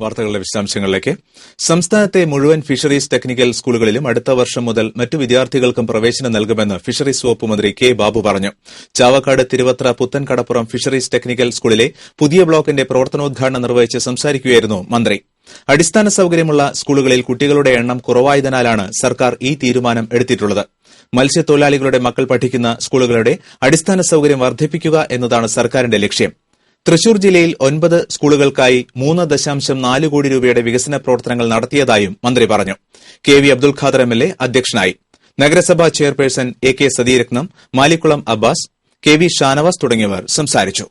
വാർത്തകളുടെ വിശദാംശങ്ങളിലേക്ക്. സംസ്ഥാനത്തെ മുഴുവൻ ഫിഷറീസ് ടെക്നിക്കൽ സ്കൂളുകളിലും അടുത്ത വർഷം മുതൽ മറ്റു വിദ്യാർത്ഥികൾക്കും പ്രവേശനം നൽകുമെന്ന് ഫിഷറീസ് വകുപ്പ് മന്ത്രി കെ ബാബു പറഞ്ഞു. ചാവക്കാട് തിരുവത്ര പുത്തൻകടപ്പുറം ഫിഷറീസ് ടെക്നിക്കൽ സ്കൂളിലെ പുതിയ ബ്ലോക്കിന്റെ പ്രവർത്തനോദ്ഘാടനം നിർവഹിച്ച് സംസാരിക്കുകയായിരുന്നു മന്ത്രി. അടിസ്ഥാന സൌകര്യമുള്ള സ്കൂളുകളിൽ കുട്ടികളുടെ എണ്ണം കുറവായതിനാലാണ് സർക്കാർ ഈ തീരുമാനം എടുത്തിട്ടുള്ളത്. മത്സ്യത്തൊഴിലാളികളുടെ മക്കൾ പഠിക്കുന്ന സ്കൂളുകളുടെ അടിസ്ഥാന സൌകര്യം വർദ്ധിപ്പിക്കുക എന്നതാണ് സർക്കാരിന്റെ ലക്ഷ്യം. തൃശൂർ ജില്ലയിൽ ഒൻപത് സ്കൂളുകൾക്കായി മൂന്ന് ദശാംശം നാല് കോടി രൂപയുടെ വികസന പ്രവർത്തനങ്ങൾ നടത്തിയതായും മന്ത്രി പറഞ്ഞു. K V Abdul Khader M L A അധ്യക്ഷനായി. നഗരസഭാ chairperson A K Satheeratnam Malikkulam Abbas K V Shanavas തുടങ്ങിയവർ സംസാരിച്ചു.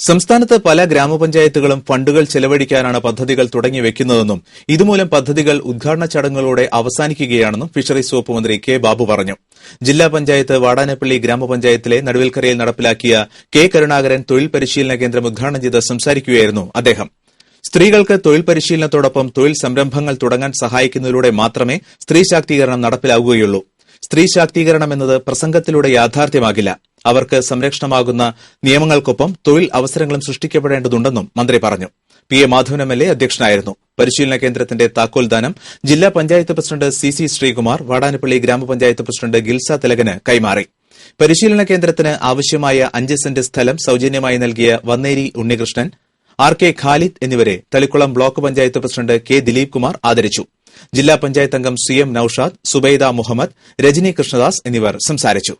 സംസ്ഥാനത്ത് പല ഗ്രാമപഞ്ചായത്തുകളും ഫണ്ടുകൾ ചെലവഴിക്കാനാണ് പദ്ധതികൾ തുടങ്ങി വെക്കുന്നതെന്നും ഇതുമൂലം പദ്ധതികൾ ഉദ്ഘാടന ചടങ്ങുകളോടെ അവസാനിക്കുകയാണെന്നും ഫിഷറീസ് വകുപ്പ് മന്ത്രി കെ ബാബു പറഞ്ഞു. ജില്ലാ പഞ്ചായത്ത് വാടാനപ്പള്ളി ഗ്രാമപഞ്ചായത്തിലെ നടുവിൽക്കരയിൽ നടപ്പിലാക്കിയ കെ കരുണാകരൻ തൊഴിൽ പരിശീലന കേന്ദ്രം ഉദ്ഘാടനം ചെയ്ത് സംസാരിക്കുകയായിരുന്നു അദ്ദേഹം. സ്ത്രീകൾക്ക് തൊഴിൽ പരിശീലനത്തോടൊപ്പം തൊഴിൽ സംരംഭങ്ങൾ തുടങ്ങാൻ സഹായിക്കുന്നതിലൂടെ മാത്രമേ സ്ത്രീ ശാക്തീകരണം നടപ്പിലാവുകയുള്ളൂ. സ്ത്രീ ശാക്തീകരണം എന്നത് പ്രസംഗത്തിലൂടെ യാഥാർത്ഥ്യമാകില്ല. അവർക്ക് സംരക്ഷണമാകുന്ന നിയമങ്ങൾക്കൊപ്പം തൊഴിൽ അവസരങ്ങളും സൃഷ്ടിക്കപ്പെടേണ്ടതുണ്ടെന്നും മന്ത്രി പറഞ്ഞു. P A Madhavan M L A അധ്യക്ഷനായിരുന്നു. പരിശീലന കേന്ദ്രത്തിന്റെ താക്കോൽദാനം ജില്ലാ panchayat president C C Sreekumar Vadanappally ഗ്രാമപഞ്ചായത്ത് പ്രസിഡന്റ് ഗിൽസ തിലകന് കൈമാറി. പരിശീലന കേന്ദ്രത്തിന് ആവശ്യമായ അഞ്ച് സെന്റ് സ്ഥലം സൌജന്യമായി നൽകിയ വന്നേരി ഉണ്ണികൃഷ്ണൻ ആർ കെ ഖാലിദ് എന്നിവരെ Thalikkulam block panchayat president K Dileep Kumar ആദരിച്ചു. ജില്ലാ പഞ്ചായത്ത് അംഗം സി എം നൌഷാദ് സുബൈദ മുഹമ്മദ് രജനി കൃഷ്ണദാസ് എന്നിവർ സംസാരിച്ചു.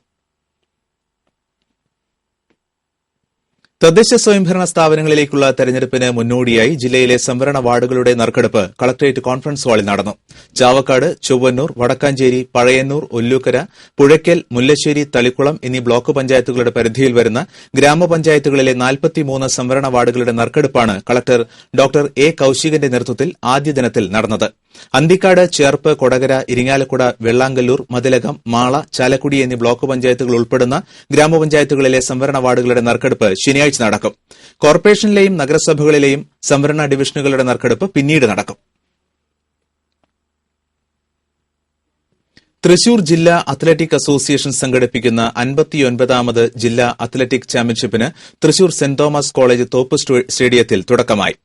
തദ്ദേശ സ്വയംഭരണ സ്ഥാപനങ്ങളിലേക്കുള്ള തെരഞ്ഞെടുപ്പിന് മുന്നോടിയായി ജില്ലയിലെ സംവരണ വാർഡുകളുടെ നറുക്കെടുപ്പ് കളക്ടറേറ്റ് കോൺഫറൻസ് ഹാളിൽ നടന്നു. ചാവക്കാട് ചൊവ്വന്നൂർ വടക്കാഞ്ചേരി പഴയന്നൂർ ഒല്ലൂക്കര പുഴയ്ക്കൽ മുല്ലശ്ശേരി തളിക്കുളം എന്നീ ബ്ലോക്ക് പഞ്ചായത്തുകളുടെ പരിധിയിൽ വരുന്ന ഗ്രാമപഞ്ചായത്തുകളിലെ നാൽപ്പത്തിമൂന്ന് സംവരണ വാർഡുകളുടെ നറുക്കെടുപ്പാണ് കളക്ടർ ഡോക്ടർ എ കൌശികന്റെ നേതൃത്വത്തിൽ ആദ്യ ദിനത്തിൽ നടന്നത്. അന്തിക്കാട് ചേർപ്പ് കൊടകര ഇരിങ്ങാലക്കുട വെള്ളാങ്കല്ലൂർ മതിലകം മാള ചാലക്കുടി എന്നീ ബ്ലോക്ക് പഞ്ചായത്തുകൾ ഉൾപ്പെടുന്ന ഗ്രാമപഞ്ചായത്തുകളിലെ സംവരണ വാർഡുകളുടെ നറുക്കെടുപ്പ് ശനിയാഴ്ച നടക്കും. കോർപ്പറേഷനിലെയും നഗരസഭകളിലെയും സംവരണ ഡിവിഷനുകളുടെ നറുക്കെടുപ്പ് പിന്നീട് നടക്കും. തൃശൂർ ജില്ലാ അത്ലറ്റിക് അസോസിയേഷൻ സംഘടിപ്പിക്കുന്ന അൻപത്തിയൊൻപതാമത് ജില്ലാ athletic ചാമ്പ്യൻഷിപ്പിന് Thrissur saint Thomas college Thope സ്റ്റേഡിയത്തിൽ തുടക്കമായി.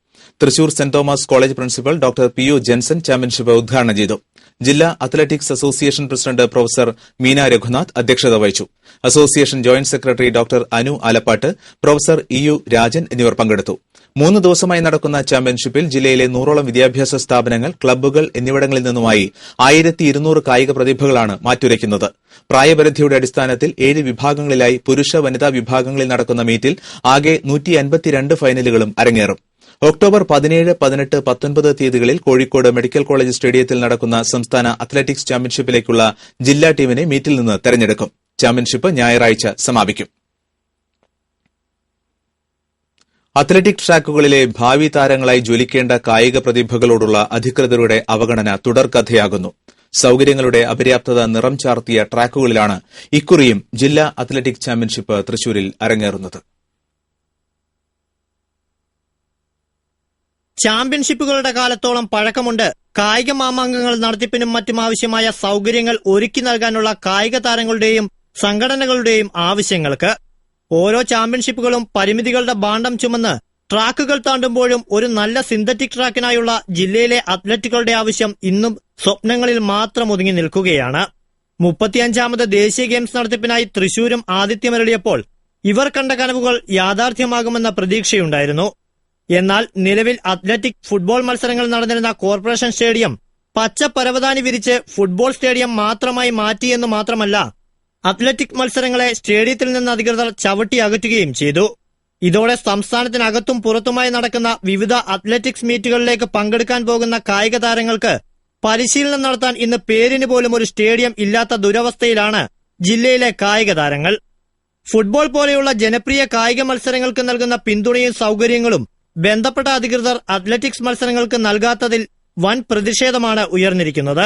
Thrissur Saint Thomas college principal doctor P U Jenson championship ഉദ്ഘാടനം ചെയ്തു. ജില്ലാ athletics association president professor Meena Raghunath അധ്യക്ഷത വഹിച്ചു. Association joint secretary doctor Anu Alappatt professor E U Rajan എന്നിവർ പങ്കെടുത്തു. മൂന്ന് ദിവസമായി നടക്കുന്ന ചാമ്പ്യൻഷിപ്പിൽ ജില്ലയിലെ നൂറോളം വിദ്യാഭ്യാസ സ്ഥാപനങ്ങൾ ക്ലബ്ബുകൾ എന്നിവിടങ്ങളിൽ നിന്നുമായി ആയിരത്തി ഇരുന്നൂറ് കായിക പ്രതിഭകളാണ് മാറ്റുരയ്ക്കുന്നത്. പ്രായപരിധിയുടെ അടിസ്ഥാനത്തിൽ ഏഴ് വിഭാഗങ്ങളിലായി പുരുഷ വനിതാ വിഭാഗങ്ങളിൽ നടക്കുന്ന മീറ്റിൽ ആകെ നൂറ്റി ഫൈനലുകളും അരങ്ങേറും. ഒക്ടോബർ പതിനേഴ് പതിനെട്ട് പത്തൊൻപത് തീയതികളിൽ കോഴിക്കോട് മെഡിക്കൽ കോളേജ് സ്റ്റേഡിയത്തിൽ നടക്കുന്ന സംസ്ഥാന അത്ലറ്റിക്സ് ചാമ്പ്യൻഷിപ്പിലേക്കുള്ള ജില്ലാ ടീമിനെ മീറ്റിൽ നിന്ന് തെരഞ്ഞെടുക്കും. ചാമ്പ്യൻഷിപ്പ് ഞായറാഴ്ച സമാപിക്കും. അത്ലറ്റിക് ട്രാക്കുകളിലെ ഭാവി താരങ്ങളായി ജ്വലിക്കേണ്ട കായിക പ്രതിഭകളോടുള്ള അധികൃതരുടെ അവഗണന തുടർക്കഥയാകുന്നു. സൌകര്യങ്ങളുടെ അപര്യാപ്തത നിറം ചാർത്തിയ ട്രാക്കുകളിലാണ് ഇക്കുറിയും ജില്ലാ അത്ലറ്റിക് ചാമ്പ്യൻഷിപ്പ് തൃശൂരിൽ അരങ്ങേറുന്നത്. ചാമ്പ്യൻഷിപ്പുകളുടെ കാലത്തോളം പഴക്കമുണ്ട്. കായിക മാമാങ്കങ്ങൾ നടത്തിപ്പിനും മറ്റും ആവശ്യമായ സൗകര്യങ്ങൾ ഒരുക്കി നൽകാനുള്ള കായിക താരങ്ങളുടെയും സംഘടനകളുടെയും ആവശ്യങ്ങൾക്ക് ഓരോ ചാമ്പ്യൻഷിപ്പുകളും പരിമിതികളുടെ ബാണ്ഡം ചുമന്ന് ട്രാക്കുകൾ താണ്ടുമ്പോഴും ഒരു നല്ല സിന്തറ്റിക് ട്രാക്കിനായുള്ള ജില്ലയിലെ അത്ലറ്റുകളുടെ ആവശ്യം ഇന്നും സ്വപ്നങ്ങളിൽ മാത്രം ഒതുങ്ങി നിൽക്കുകയാണ്. മുപ്പത്തിയഞ്ചാമത് ദേശീയ ഗെയിംസ് നടത്തിപ്പിനായി തൃശൂരും ആതിഥ്യമരളിയപ്പോൾ ഇവർ കണ്ട കനവുകൾ യാഥാർത്ഥ്യമാകുമെന്ന പ്രതീക്ഷയുണ്ടായിരുന്നു. എന്നാൽ നിലവിൽ അത്ലറ്റിക് ഫുട്ബോൾ മത്സരങ്ങൾ നടന്നിരുന്ന കോർപ്പറേഷൻ സ്റ്റേഡിയം പച്ച പരവതാനി വിരിച്ച് ഫുട്ബോൾ സ്റ്റേഡിയം മാത്രമായി മാറ്റിയെന്ന് മാത്രമല്ല അത്ലറ്റിക് മത്സരങ്ങളെ സ്റ്റേഡിയത്തിൽ നിന്ന് അധികൃതർ ചവിട്ടി അകറ്റുകയും ചെയ്തു. ഇതോടെ സംസ്ഥാനത്തിനകത്തും പുറത്തുമായി നടക്കുന്ന വിവിധ അത്ലറ്റിക്സ് മീറ്റുകളിലേക്ക് പങ്കെടുക്കാൻ പോകുന്ന കായിക താരങ്ങൾക്ക് പരിശീലനം നടത്താൻ ഇന്ന് പേരിന് പോലും ഒരു സ്റ്റേഡിയം ഇല്ലാത്ത ദുരവസ്ഥയിലാണ് ജില്ലയിലെ കായിക താരങ്ങൾ. ഫുട്ബോൾ പോലെയുള്ള ജനപ്രിയ കായിക മത്സരങ്ങൾക്ക് നൽകുന്ന പിന്തുണയും സൌകര്യങ്ങളും ബന്ധപ്പെട്ട അധികൃതർ അത്ലറ്റിക്സ് മത്സരങ്ങൾക്ക് നൽകാത്തതിൽ വൻ പ്രതിഷേധമാണ് ഉയർന്നിരിക്കുന്നത്.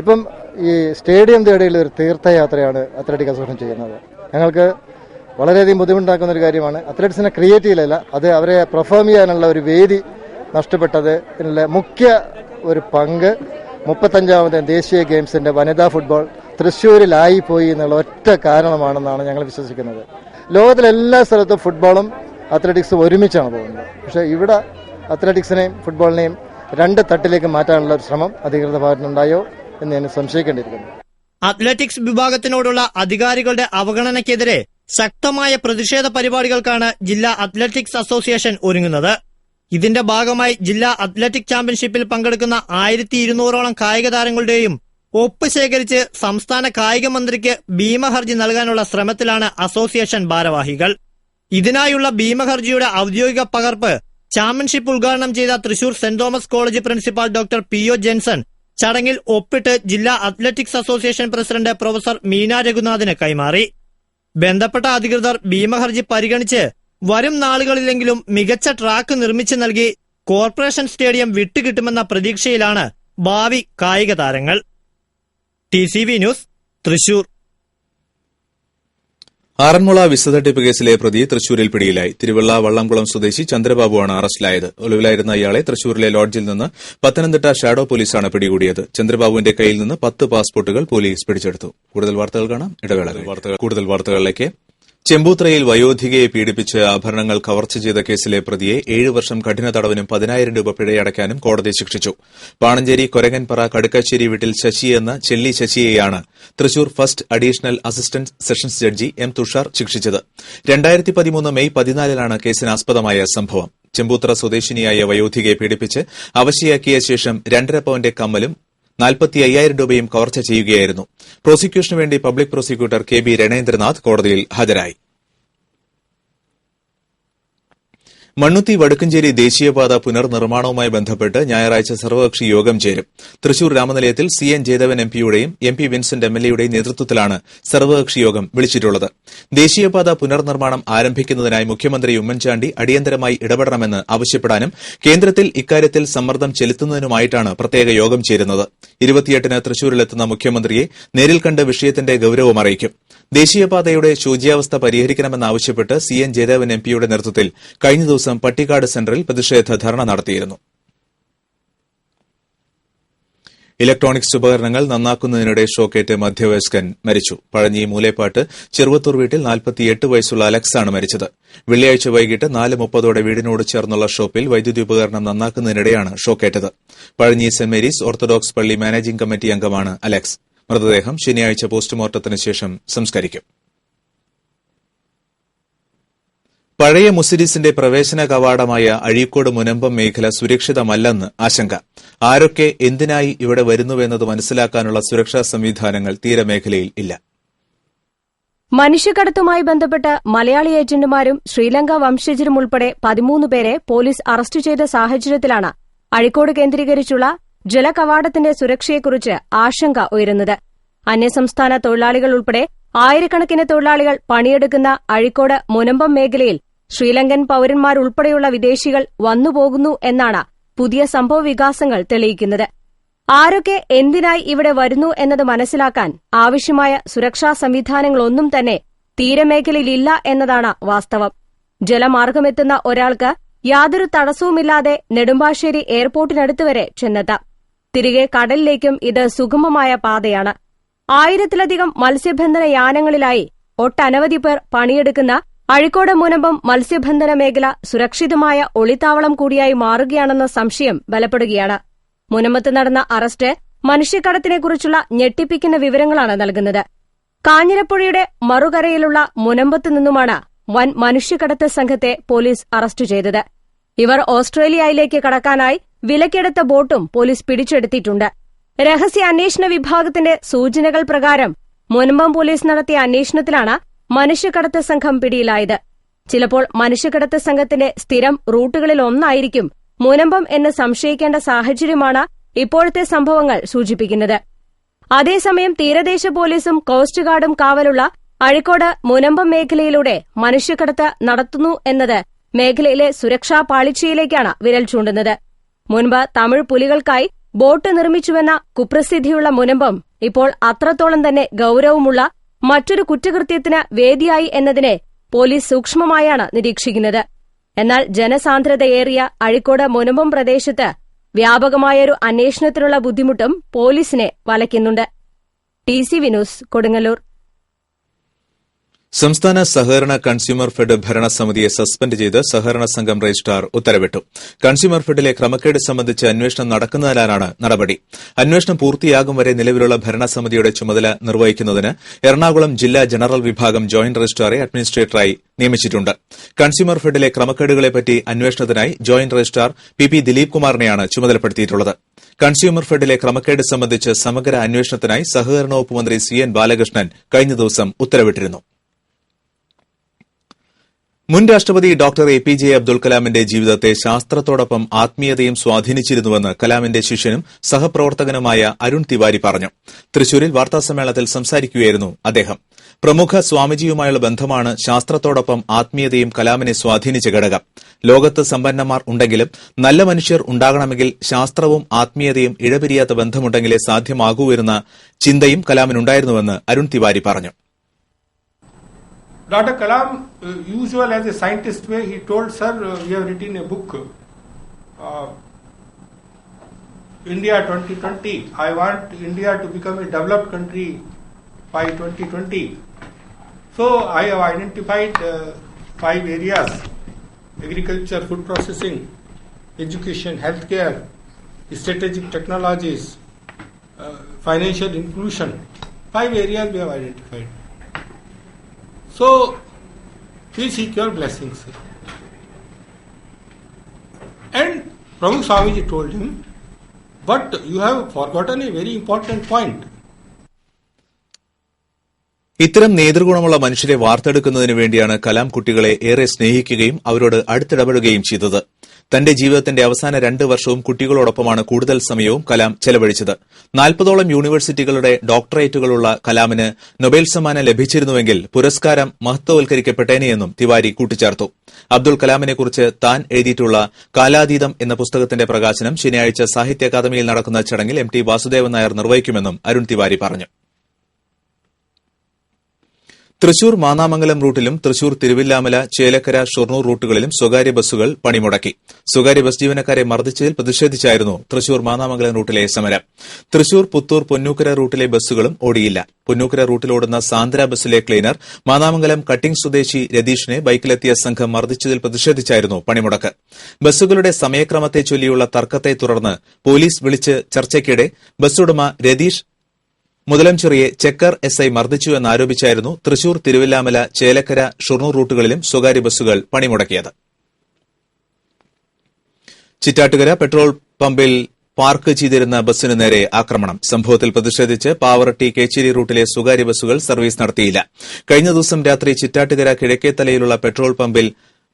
ഇപ്പം ഈ സ്റ്റേഡിയം തേടിയുള്ള ഒരു തീർത്ഥയാത്രയാണ് അത്ലറ്റിക് അസോസിയേഷൻ ചെയ്യുന്നത്. ഞങ്ങൾക്ക് വളരെയധികം ബുദ്ധിമുട്ടാക്കുന്ന ഒരു കാര്യമാണ്. അത്ലറ്റിക്സിനെ ക്രിയേറ്റ് ചെയ്യലല്ല അത് അവരെ പെർഫോം ചെയ്യാനുള്ള ഒരു വേദി നഷ്ടപ്പെട്ടത് ഇതിനുള്ള മുഖ്യ ഒരു പങ്ക് മുപ്പത്തഞ്ചാമത് ദേശീയ ഗെയിംസിന്റെ വനിതാ ഫുട്ബോൾ തൃശ്ശൂരിലായി പോയി എന്നുള്ള ഒറ്റ കാരണമാണെന്നാണ് ഞങ്ങൾ വിശ്വസിക്കുന്നത്. ലോകത്തിലെ എല്ലാ സ്ഥലത്തും ഫുട്ബോളും അത്ലറ്റിക്സും ഒരുമിച്ചാണ് പോകുന്നത്. പക്ഷേ ഇവിടെ അത്ലറ്റിക്സിനെയും ഫുട്ബോളിനെയും രണ്ട് തട്ടിലേക്ക് മാറ്റാനുള്ള ഒരു ശ്രമം അധികൃത ഭാഗത്തുനിന്നുണ്ടായോ എന്ന് ഞാൻ സംശയിക്കേണ്ടിയിരിക്കുന്നു. അത്ലറ്റിക്സ് വിഭാഗത്തിനോടുള്ള അധികാരികളുടെ അവഗണനയ്ക്കെതിരെ ശക്തമായ പ്രതിഷേധ പരിപാടികൾക്കാണ് ജില്ലാ അത്ലറ്റിക്സ് അസോസിയേഷൻ ഒരുങ്ങുന്നത്. ഇതിന്റെ ഭാഗമായി ജില്ലാ അത്ലറ്റിക് ചാമ്പ്യൻഷിപ്പിൽ പങ്കെടുക്കുന്ന ആയിരത്തി ഇരുന്നൂറോളം കായിക താരങ്ങളുടെയും ഒപ്പ് ശേഖരിച്ച് സംസ്ഥാന കായിക മന്ത്രിക്ക് ഭീമഹർജി നൽകാനുള്ള ശ്രമത്തിലാണ് അസോസിയേഷൻ ഭാരവാഹികൾ. ഇതിനായുള്ള ഭീമഹർജിയുടെ ഔദ്യോഗിക പകർപ്പ് ചാമ്പ്യൻഷിപ്പ് ഉദ്ഘാടനം ചെയ്ത Thrissur Saint Thomas college principal doctor P O Jenson ചടങ്ങിൽ ഒപ്പിട്ട് ജില്ലാ athletics association president professor Meena രഘുനാഥിന് കൈമാറി. ബന്ധപ്പെട്ട അധികൃതർ ഭീമഹർജി പരിഗണിച്ച് വരും നാളുകളിലെങ്കിലും മികച്ച ട്രാക്ക് നിർമ്മിച്ചു നൽകി കോർപ്പറേഷൻ സ്റ്റേഡിയം വിട്ടുകിട്ടുമെന്ന പ്രതീക്ഷയിലാണ് ഭാവി കായിക താരങ്ങൾ. T news Thrissur. Aranmula visa തട്ടിപ്പ് കേസിലെ പ്രതി തൃശൂരിൽ പിടിയിലായി. തിരുവള്ള വള്ളംകുളം സ്വദേശി ചന്ദ്രബാബുവാണ് അറസ്റ്റിലായത്. ഒളിവിലായിരുന്ന ഇയാളെ തൃശൂരിലെ ലോഡ്ജിൽ നിന്ന് പത്തനംതിട്ട ഷാഡോ പോലീസാണ് പിടികൂടിയത്. ചന്ദ്രബാബുവിന്റെ കയ്യിൽ നിന്ന് പത്ത് പാസ്പോർട്ടുകൾ പോലീസ് പിടിച്ചെടുത്തു. കൂടുതൽ വാർത്തകൾ കാണാം. ഇടവേള കൂടുതൽ വാർത്തകളിലേക്ക് ചെമ്പൂത്രയിൽ വയോധികയെ പീഡിപ്പിച്ച് ആഭരണങ്ങൾ കവർച്ച ചെയ്ത കേസിലെ പ്രതിയെ ഏഴ് വർഷം കഠിന തടവിനും പതിനായിരം രൂപ പിഴയടയ്ക്കാനും കോടതി ശിക്ഷിച്ചു. പാണഞ്ചേരി കൊരങ്ങൻപറ കടുക്കാശ്ശേരി വീട്ടിൽ ശശി എന്ന Chelli ശശിയെയാണ് Thrissur first additional assistant sessions judge M Thushar ശിക്ഷിച്ചത്. രണ്ടായിരത്തി പതിമൂന്ന് മെയ് പതിനാലിലാണ് കേസിനാസ്പദമായ സംഭവം. ചെമ്പൂത്ര സ്വദേശിനിയായ വയോധികയെ പീഡിപ്പിച്ച് അവശയാക്കിയ ശേഷം രണ്ടര പവന്റെ കമ്മലും നാൽപ്പത്തി അയ്യായിരം രൂപയും കവർച്ച ചെയ്യുകയായിരുന്നു. പ്രോസിക്യൂഷനു വേണ്ടി public prosecutor K B Ranendranath കോടതിയിൽ ഹാജരായി. മണ്ണുത്തി വടക്കഞ്ചേരി ദേശീയപാത പുനർനിർമ്മാണവുമായി ബന്ധപ്പെട്ട് ഞായറാഴ്ച സർവകക്ഷി യോഗം ചേരും. തൃശൂർ രാമനിലയത്തിൽ C N Jayadevan എംപിയുടെയും M P Vincent M L എയുടെയും നേതൃത്വത്തിലാണ് സർവകക്ഷി യോഗം വിളിച്ചിട്ടുള്ളത്. ദേശീയപാത പുനർനിർമ്മാണം ആരംഭിക്കുന്നതിനായി മുഖ്യമന്ത്രി ഉമ്മൻചാണ്ടി അടിയന്തരമായി ഇടപെടണമെന്ന് ആവശ്യപ്പെടാനും കേന്ദ്രത്തിൽ ഇക്കാര്യത്തിൽ സമ്മർദ്ദം ചെലുത്തുന്നതിനുമായിട്ടാണ് പ്രത്യേക യോഗം ചേരുന്നത്. ഇരുപത്തിയെട്ടിന് തൃശൂരിലെത്തുന്ന മുഖ്യമന്ത്രിയെ നേരിൽ കണ്ട് വിഷയത്തിന്റെ ഗൌരവം അറിയിക്കും. ദേശീയപാതയുടെ ശോച്യാവസ്ഥ പരിഹരിക്കണമെന്നാവശ്യപ്പെട്ട് സി എൻ ജയദേവൻ എംപിയുടെ നേതൃത്വത്തിൽ കഴിഞ്ഞ ദിവസം പട്ടിക്കാട് സെന്ററിൽ പ്രതിഷേധ ധർണ നടത്തിയിരുന്നു. ഇലക്ട്രോണിക്സ് ഉപകരണങ്ങൾ നന്നാക്കുന്നതിനിടെ ഷോക്കേറ്റ് മധ്യവയസ്കൻ മരിച്ചു. പഴഞ്ഞി മൂലേപ്പാട്ട് ചെറുവത്തൂർ വീട്ടിൽ നാൽപ്പത്തിയെട്ട് വയസ്സുള്ള അലക്സാണ് മരിച്ചത്. വെള്ളിയാഴ്ച വൈകിട്ട് നാല് മുപ്പതോടെ വീടിനോട് ചേർന്നുള്ള ഷോപ്പിൽ വൈദ്യുതി ഉപകരണം നന്നാക്കുന്നതിനിടെയാണ് ഷോക്കേറ്റത്. പഴഞ്ഞി സെന്റ് മേരീസ് ഓർത്തഡോക്സ് പള്ളി മാനേജിംഗ് കമ്മിറ്റി അംഗമാണ് അലക്സ്. മൃതദേഹം ശനിയാഴ്ച പോസ്റ്റ്മോർട്ടത്തിന് ശേഷം സംസ്കരിക്കും. പഴയ മുസിരിസിന്റെ പ്രവേശന കവാടമായ അഴീക്കോട് മുനമ്പം മേഖല സുരക്ഷിതമല്ലെന്ന് ആശങ്ക. ആരൊക്കെ എന്തിനായി ഇവിടെ വരുന്നുവെന്നത് മനസ്സിലാക്കാനുള്ള സുരക്ഷാ സംവിധാനങ്ങൾ തീരമേഖലയിൽ ഇല്ല. മനുഷ്യക്കടത്തുമായി ബന്ധപ്പെട്ട് മലയാളി ഏജന്റുമാരും ശ്രീലങ്ക വംശജരും ഉൾപ്പെടെ പതിമൂന്ന് പേരെ പോലീസ് അറസ്റ്റ് ചെയ്ത സാഹചര്യത്തിലാണ് അഴിക്കോട് കേന്ദ്രീകരിച്ചുള്ള ജലകവാടത്തിന്റെ സുരക്ഷയെക്കുറിച്ച് ആശങ്ക ഉയരുന്നത്. അന്യസംസ്ഥാന തൊഴിലാളികൾ ഉൾപ്പെടെ ആയിരക്കണക്കിന് തൊഴിലാളികൾ പണിയെടുക്കുന്ന അഴിക്കോട് മുനമ്പം മേഖലയിൽ ശ്രീലങ്കൻ പൌരന്മാരുൾപ്പെടെയുള്ള വിദേശികൾ വന്നുപോകുന്നു എന്നാണ് പുതിയ സംഭവവികാസങ്ങൾ തെളിയിക്കുന്നത്. ആരൊക്കെ എന്തിനായി ഇവിടെ വരുന്നു എന്നത് മനസ്സിലാക്കാൻ ആവശ്യമായ സുരക്ഷാ സംവിധാനങ്ങളൊന്നും തന്നെ തീരമേഖലയിലില്ല എന്നതാണ് വാസ്തവം. ജലമാർഗമെത്തുന്ന ഒരാൾക്ക് യാതൊരു തടസ്സവുമില്ലാതെ നെടുമ്പാശ്ശേരി എയർപോർട്ടിനടുത്ത് വരെ ചെന്നെത്താം. തിരികെ കടലിലേക്കും ഇത് സുഗമമായ പാതയാണ്. ആയിരത്തിലധികം മത്സ്യബന്ധന യാനങ്ങളിലായി ഒട്ടനവധി പേർ പണിയെടുക്കുന്ന അഴിക്കോട് മുനമ്പം മത്സ്യബന്ധന മേഖല സുരക്ഷിതമായ ഒളിത്താവളം കൂടിയായി മാറുകയാണെന്ന സംശയം ബലപ്പെടുകയാണ്. മുനമ്പത്ത് നടന്ന അറസ്റ്റ് മനുഷ്യക്കടത്തിനെക്കുറിച്ചുള്ള ഞെട്ടിപ്പിക്കുന്ന വിവരങ്ങളാണ് നൽകുന്നത്. കാഞ്ഞിരപ്പുഴയുടെ മറുകരയിലുള്ള മുനമ്പത്ത് നിന്നുമാണ് വൻ മനുഷ്യക്കടത്ത് സംഘത്തെ പോലീസ് അറസ്റ്റ് ചെയ്തത്. ഇവർ ഓസ്ട്രേലിയയിലേക്ക് കടക്കാനായി വിലക്കെടുത്ത ബോട്ടും പോലീസ് പിടിച്ചെടുത്തിട്ടുണ്ട്. രഹസ്യ അന്വേഷണ വിഭാഗത്തിന്റെ സൂചനകൾ പ്രകാരം മുനമ്പം പോലീസ് നടത്തിയ അന്വേഷണത്തിലാണ് മനുഷ്യക്കടത്ത് സംഘം പിടിയിലായത്. ചിലപ്പോൾ മനുഷ്യക്കടത്ത് സംഘത്തിന്റെ സ്ഥിരം റൂട്ടുകളിൽ ഒന്നായിരിക്കും മുനമ്പം എന്ന് സംശയിക്കേണ്ട സാഹചര്യമാണ് ഇപ്പോഴത്തെ സംഭവങ്ങൾ സൂചിപ്പിക്കുന്നത്. അതേസമയം തീരദേശ പോലീസും കോസ്റ്റ് ഗാർഡും കാവലുള്ള അഴിക്കോട് മുനമ്പം മേഖലയിലൂടെ മനുഷ്യക്കടത്ത് നടത്തുന്നു എന്നത് മേഖലയിലെ സുരക്ഷാ പാളിച്ചയിലേക്കാണ് വിരൽ ചൂണ്ടുന്നത്. മുൻപ് തമിഴ് പുലികൾക്കായി ബോട്ട് നിർമ്മിച്ചുവെന്ന കുപ്രസിദ്ധിയുള്ള മുനമ്പം ഇപ്പോൾ അത്രത്തോളം തന്നെ ഗൌരവമുള്ള മറ്റൊരു കുറ്റകൃത്യത്തിന് വേദിയായി എന്നതിനെ പോലീസ് സൂക്ഷ്മമായാണ് നിരീക്ഷിക്കുന്നത്. എന്നാൽ ജനസാന്ദ്രതയേറിയ അഴിക്കോട് മുനമ്പം പ്രദേശത്ത് വ്യാപകമായൊരു അന്വേഷണത്തിനുള്ള ബുദ്ധിമുട്ടും പോലീസിനെ വലയ്ക്കുന്നുണ്ട്. T C Vinoos Kodungallur. സംസ്ഥാന സഹകരണ കൺസ്യൂമർ ഫെഡ് ഭരണസമിതിയെ സസ്പെൻഡ് ചെയ്ത് സഹകരണ സംഘം രജിസ്ട്രാർ ഉത്തരവിട്ടു. കൺസ്യൂമർ ഫെഡിലെ ക്രമക്കേട് സംബന്ധിച്ച് അന്വേഷണം നടക്കുന്നതിനാലാണ് നടപടി. അന്വേഷണം പൂർത്തിയാകും വരെ നിലവിലുള്ള ഭരണസമിതിയുടെ ചുമതല നിർവഹിക്കുന്നതിന് എറണാകുളം ജില്ലാ ജനറൽ വിഭാഗം ജോയിന്റ് രജിസ്ട്രാറെ അഡ്മിനിസ്ട്രേറ്ററായി നിയമിച്ചിട്ടുണ്ട്. കൺസ്യൂമർ ഫെഡിലെ ക്രമക്കേടുകളെപ്പറ്റി അന്വേഷണത്തിനായി joint registrar P P Dileep കുമാറിനെയാണ് ചുമതലപ്പെടുത്തിയിട്ടുള്ളത്. കൺസ്യൂമർ ഫെഡിലെ ക്രമക്കേട് സംബന്ധിച്ച് സമഗ്ര അന്വേഷണത്തിനായി സഹകരണ വകുപ്പ് മന്ത്രി സി എൻ ബാലകൃഷ്ണൻ കഴിഞ്ഞ ദിവസം ഉത്തരവിട്ടിരുന്നു. മുൻ രാഷ്ട്രപതി doctor A P J Abdul കലാമിന്റെ ജീവിതത്തെ ശാസ്ത്രത്തോടൊപ്പം ആത്മീയതയും സ്വാധീനിച്ചിരുന്നുവെന്ന് കലാമിന്റെ ശിഷ്യനും സഹപ്രവർത്തകനുമായ അരുൺ തിവാരി പറഞ്ഞു. തൃശൂരിൽ വാർത്താസമ്മേളനത്തിൽ സംസാരിക്കുകയായിരുന്നു അദ്ദേഹം. പ്രമുഖ സ്വാമിജിയുമായുള്ള ബന്ധമാണ് ശാസ്ത്രത്തോടൊപ്പം ആത്മീയതയും കലാമിനെ സ്വാധീനിച്ച ഘടകം. ലോകത്ത് സമ്പന്നമാർ ഉണ്ടെങ്കിലും നല്ല മനുഷ്യർ ഉണ്ടാകണമെങ്കിൽ ശാസ്ത്രവും ആത്മീയതയും ഇഴപിരിയാത്ത ബന്ധമുണ്ടെങ്കിലേ സാധ്യമാകൂ എന്ന ചിന്തയും കലാമിനുണ്ടായിരുന്നുവെന്ന് അരുൺ തിവാരി പറഞ്ഞു. Dr. Kalam, uh, usual as a scientist way, he told, Sir, uh, we have written a book, uh, India 2020. I want India to become a developed country by 2020. So I have identified uh, five areas agriculture, food processing, education, healthcare, strategic technologies, uh, financial inclusion. Five areas we have identified. So, please seek your blessings. And Pramukh Swamiji told him, but you have forgotten a very important point. ഇത്തരം നേതൃഗുണമുള്ള മനുഷ്യരെ വാർത്തെടുക്കുന്നതിന് വേണ്ടിയാണ് കലാം കുട്ടികളെ ഏറെ സ്നേഹിക്കുകയും അവരോട് അടുത്തിടപെടുകയും ചെയ്തത് തന്റെ ജീവിതത്തിന്റെ അവസാന രണ്ട് വർഷവും കുട്ടികളോടൊപ്പമാണ് കൂടുതൽ സമയവും കലാം ചെലവഴിച്ചത്. നാൽപ്പതോളം യൂണിവേഴ്സിറ്റികളുടെ ഡോക്ടറേറ്റുകളുള്ള കലാമിന് നൊബേൽ സമ്മാനം ലഭിച്ചിരുന്നുവെങ്കിൽ പുരസ്കാരം മഹത്വവൽക്കരിക്കപ്പെട്ടേനെയെന്നും തിവാരി കൂട്ടിച്ചേർത്തു. അബ്ദുൾ കലാമിനെക്കുറിച്ച് താൻ എഴുതിയിട്ടുള്ള കാലാതീതം എന്ന പുസ്തകത്തിന്റെ പ്രകാശനം ശനിയാഴ്ച സാഹിത്യ അക്കാദമിയിൽ നടക്കുന്ന ചടങ്ങിൽ എം ടി വാസുദേവൻ നായർ നിർവഹിക്കുമെന്നും അരുൺ തിവാരി പറഞ്ഞു. തൃശൂർ മാന്നാമംഗലം റൂട്ടിലും തൃശൂർ തിരുവില്ലാമല ചേലക്കര ഷൊർണൂർ റൂട്ടുകളിലും സ്വകാര്യ ബസ്സുകൾ പണിമുടക്കി. സ്വകാര്യ ബസ് ജീവനക്കാരെ മർദ്ദിച്ചതിൽ പ്രതിഷേധിച്ചായിരുന്നു തൃശൂർ മാന്നാമംഗലം റൂട്ടിലെ സമരം. തൃശൂർ പുത്തൂർ പൊന്നൂക്കര റൂട്ടിലെ ബസ്സുകളും ഓടിയില്ല. പൊന്നൂക്കര റൂട്ടിലോടുന്ന സാന്ദ്ര ബസ്സിലെ ക്ലീനർ മാന്നാമംഗലം കട്ടിംഗ് സ്വദേശി രതീഷിനെ ബൈക്കിലെത്തിയ സംഘം മർദ്ദിച്ചതിൽ പ്രതിഷേധിച്ചായിരുന്നു പണിമുടക്ക്. ബസ്സുകളുടെ സമയക്രമത്തെ ചൊല്ലിയുള്ള തർക്കത്തെ തുടർന്ന് പോലീസ് വിളിച്ച് ചർച്ചയ്ക്കിടെ ബസ്സുടമ രതീഷ് മുതലംചെറിയെ ചെക്കർ എസ് ഐ മർദ്ദിച്ചു എന്നാരോപിച്ചായിരുന്നു തൃശൂർ തിരുവില്ലാമല ചേലക്കര ഷൊർണൂർ റൂട്ടുകളിലും സ്വകാര്യ ബസ്സുകൾ പണിമുടക്കിയത്. ചിറ്റാട്ടുകര പെട്രോൾ പമ്പിൽ പാർക്ക് ചെയ്തിരുന്ന ബസ്സിന് നേരെ ആക്രമണം. സംഭവത്തിൽ പ്രതിഷേധിച്ച് പാവറട്ടി കേച്ചേരി റൂട്ടിലെ സ്വകാര്യ ബസ്സുകൾ സർവീസ് നടത്തിയില്ല. കഴിഞ്ഞ ദിവസം രാത്രി ചിറ്റാട്ടുകര കിഴക്കേത്തലയിലുള്ള പെട്രോൾ പമ്പിൽ